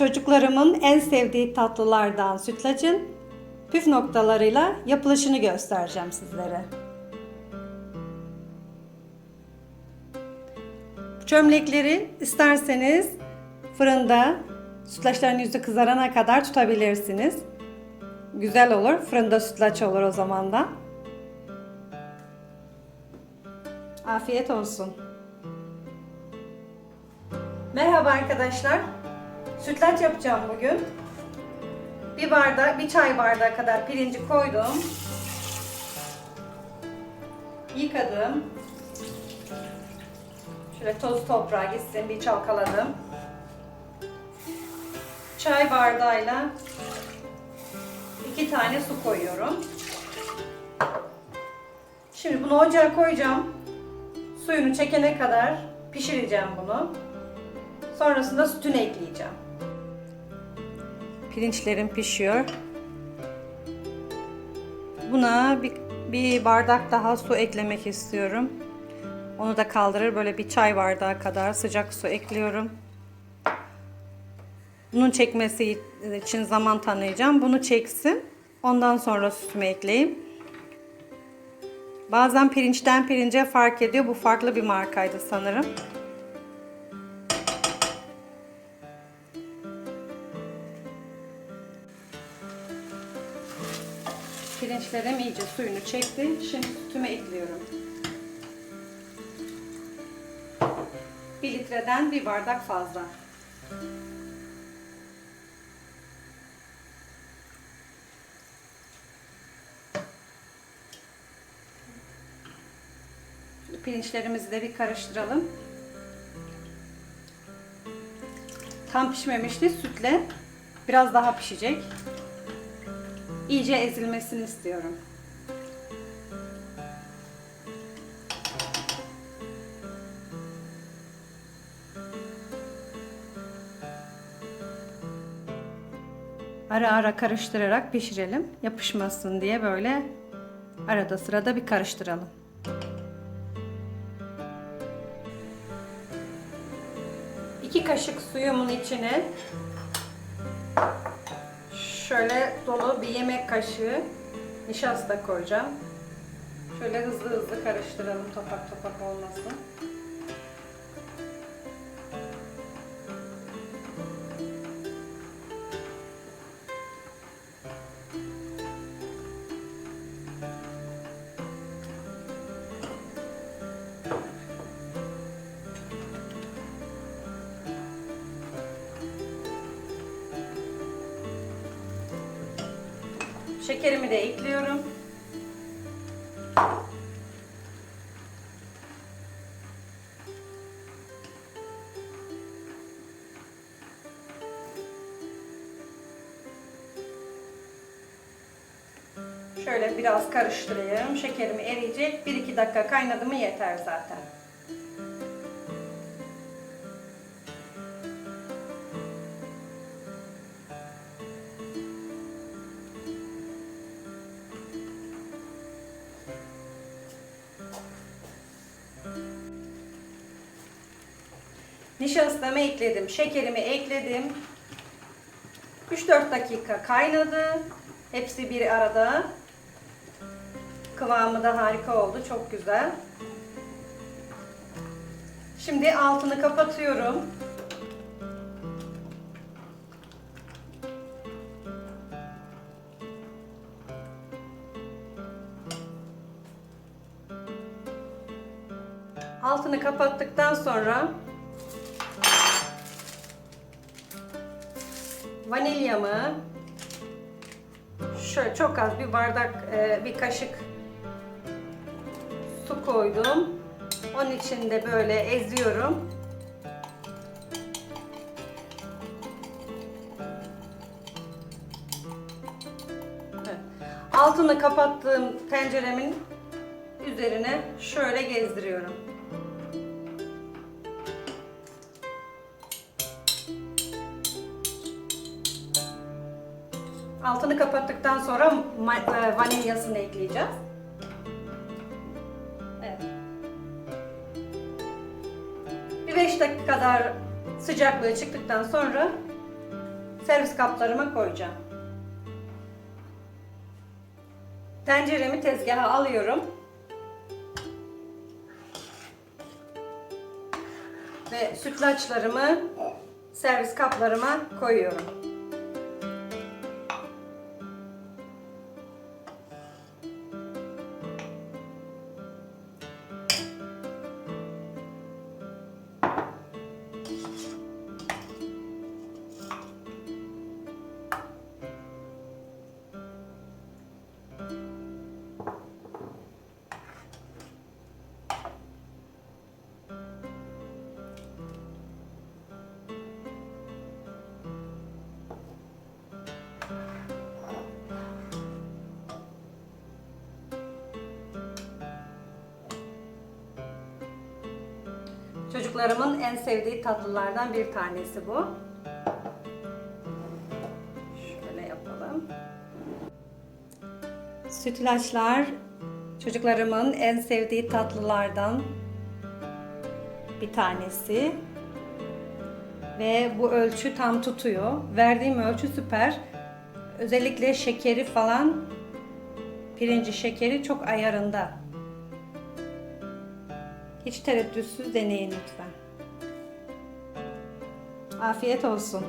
Çocuklarımın en sevdiği tatlılardan sütlacın püf noktalarıyla yapılışını göstereceğim sizlere. Çömlekleri isterseniz fırında sütlaçların yüzü kızarana kadar tutabilirsiniz. Güzel olur. Fırında sütlaç olur o zaman da. Afiyet olsun. Merhaba arkadaşlar. Sütlaç yapacağım bugün. Bir bardak, bir çay bardağı kadar pirinci koydum. Yıkadım. Şöyle toz toprağa gitsin bir çalkaladım. Çay bardağıyla iki tane su koyuyorum. Şimdi bunu ocağa koyacağım. Suyunu çekene kadar pişireceğim bunu. Sonrasında sütünü ekleyeceğim. Pirinçlerim pişiyor. Buna bir, bir bardak daha su eklemek istiyorum. Onu da kaldırır böyle bir çay bardağı kadar sıcak su ekliyorum. Bunun çekmesi için zaman tanıyacağım. Bunu çeksin. Ondan sonra sütümü ekleyeyim. Bazen pirinçten pirince fark ediyor. Bu farklı bir markaydı sanırım. Pirinçlerim iyice suyunu çekti. Şimdi sütümü ekliyorum. 1 litreden bir bardak fazla. Pirinçlerimizi de bir karıştıralım. Tam pişmemişti sütle. Biraz daha pişecek. İyice ezilmesini istiyorum. Ara ara karıştırarak pişirelim. Yapışmasın diye böyle arada sırada bir karıştıralım. İki kaşık suyumun içine şöyle dolu bir yemek kaşığı nişasta koyacağım. Şöyle hızlı hızlı karıştıralım topak topak olmasın. Şekerimi de ekliyorum. Şöyle biraz karıştırayım. Şekerimi eriyecek. 1-2 dakika kaynadı mı yeter zaten. Nişastamı ekledim, şekerimi ekledim. 3-4 dakika kaynadı. Hepsi bir arada. Kıvamı da harika oldu, çok güzel. Şimdi altını kapatıyorum. Altını kapattıktan sonra vanilyamı şöyle çok az bir bardak e, bir kaşık su koydum. Onun içinde böyle eziyorum. Altını kapattığım tenceremin üzerine şöyle gezdiriyorum. Altını kapattıktan sonra e, vanilyasını ekleyeceğiz. Evet. Bir 5 dakika kadar sıcaklığı çıktıktan sonra servis kaplarıma koyacağım. Tenceremi tezgaha alıyorum. Ve sütlaçlarımı servis kaplarıma koyuyorum. Çocuklarımın en sevdiği tatlılardan bir tanesi bu. Şöyle yapalım. Sütlaçlar çocuklarımın en sevdiği tatlılardan bir tanesi. Ve bu ölçü tam tutuyor. Verdiğim ölçü süper. Özellikle şekeri falan pirinci şekeri çok ayarında. Hiç tereddütsüz deneyin lütfen. Afiyet olsun.